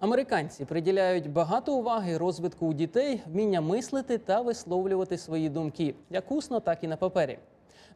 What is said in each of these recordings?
Американці приділяють багато уваги розвитку у дітей, вміння мислити та висловлювати свої думки, як усно, так і на папері.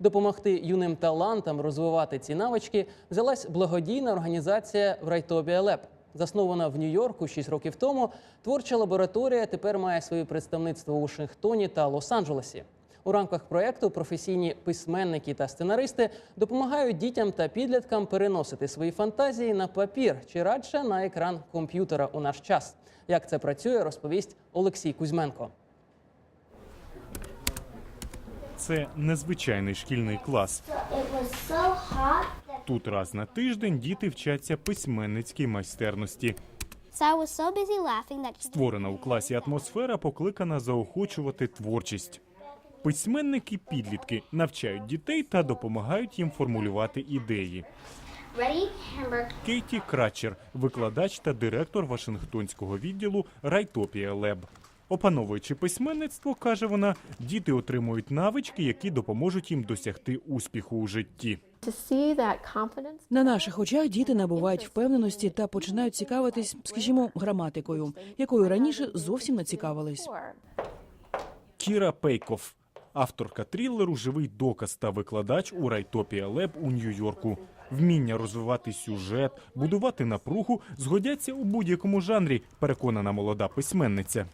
Допомогти юним талантам розвивати ці навички взялась благодійна організація Врайтопія Леп. Заснована в Нью-Йорку 6 років тому, творча лабораторія тепер має своє представництво у Вашингтоні та Лос-Анджелесі. У рамках проекту професійні письменники та сценаристи допомагають дітям та підліткам переносити свої фантазії на папір чи радше на екран комп'ютера у наш час. Як це працює, розповість Олексій Кузьменко. Це незвичайний шкільний клас. Тут раз на тиждень діти вчаться письменницькій майстерності. Створена у класі атмосфера покликана заохочувати творчість. Письменники підлітки навчають дітей та допомагають їм формулювати ідеї. Кейті Крачер, викладач та директор Вашингтонського відділу Райтопія Леб. Опановуючи письменництво, каже вона, діти отримують навички, які допоможуть їм досягти успіху у житті. На наших очах діти набувають впевненості та починають цікавитись, скажімо, граматикою, якою раніше зовсім не цікавились. Кіра Пейков, авторка трилеру Живий доказ та викладач у Райтопія Леб у Нью-Йорку. Вміння розвивати сюжет, будувати напругу згодяться у будь-якому жанрі, переконана молода письменниця.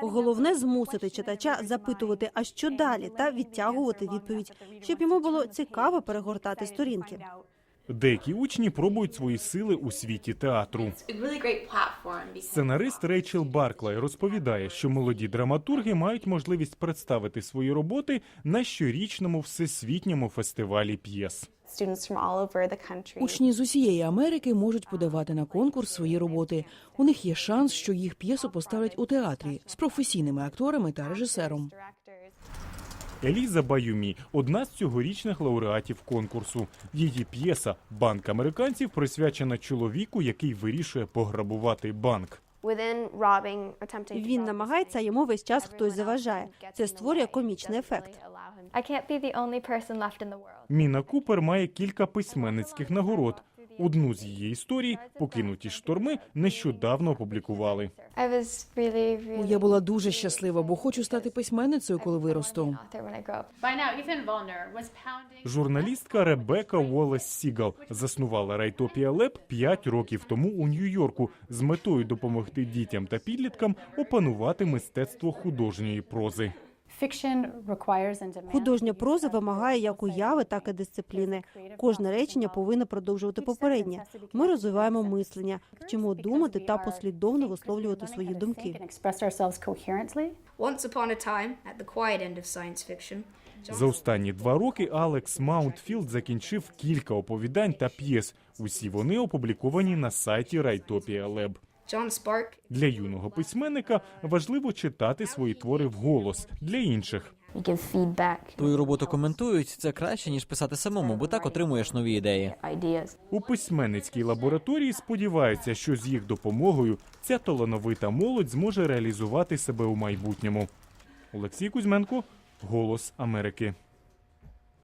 Головне змусити читача запитувати, а що далі, та відтягувати відповідь, щоб йому було цікаво перегортати сторінки. Деякі учні пробують свої сили у світі театру. Сценарист Рейчел Барклай розповідає, що молоді драматурги мають можливість представити свої роботи на щорічному всесвітньому фестивалі п'єс. Учні з усієї Америки можуть подавати на конкурс свої роботи. У них є шанс, що їх п'єсу поставлять у театрі з професійними акторами та режисером. Еліза Баюмі одна з цьогорічних лауреатів конкурсу. Її п'єса Банк американців присвячена чоловіку, який вирішує пограбувати банк. Він намагається, а йому весь час хтось заважає. Це створює комічний ефект. Міна Купер має кілька письменницьких нагород. Одну з її історій покинуті шторми нещодавно опублікували. Я була дуже щаслива, бо хочу стати письменницею, коли виросту. Журналістка Ребека Уоллес Сігал заснувала Райтопія Леб 5 років тому у Нью-Йорку з метою допомогти дітям та підліткам опанувати мистецтво художньої прози. Fiction requires Художня проза вимагає як уяви, так і дисципліни. Кожне речення повинно продовжувати попереднє. Ми розвиваємо мислення, вчимо думати та послідовно висловлювати свої думки. and express ourselves coherently. Once upon a time, at the quiet end of science fiction, За останні два роки Алекс Маунтфілд закінчив кілька оповідань та п'єс. Усі вони опубліковані на сайті Райтопія Леб. Для юного письменника важливо читати свої твори вголос для інших. Твою роботу коментують це краще ніж писати самому, бо так отримуєш нові ідеї. У письменницькій лабораторії сподіваються, що з їх допомогою ця талановита молодь зможе реалізувати себе у майбутньому. Олексій Кузьменко, Голос Америки.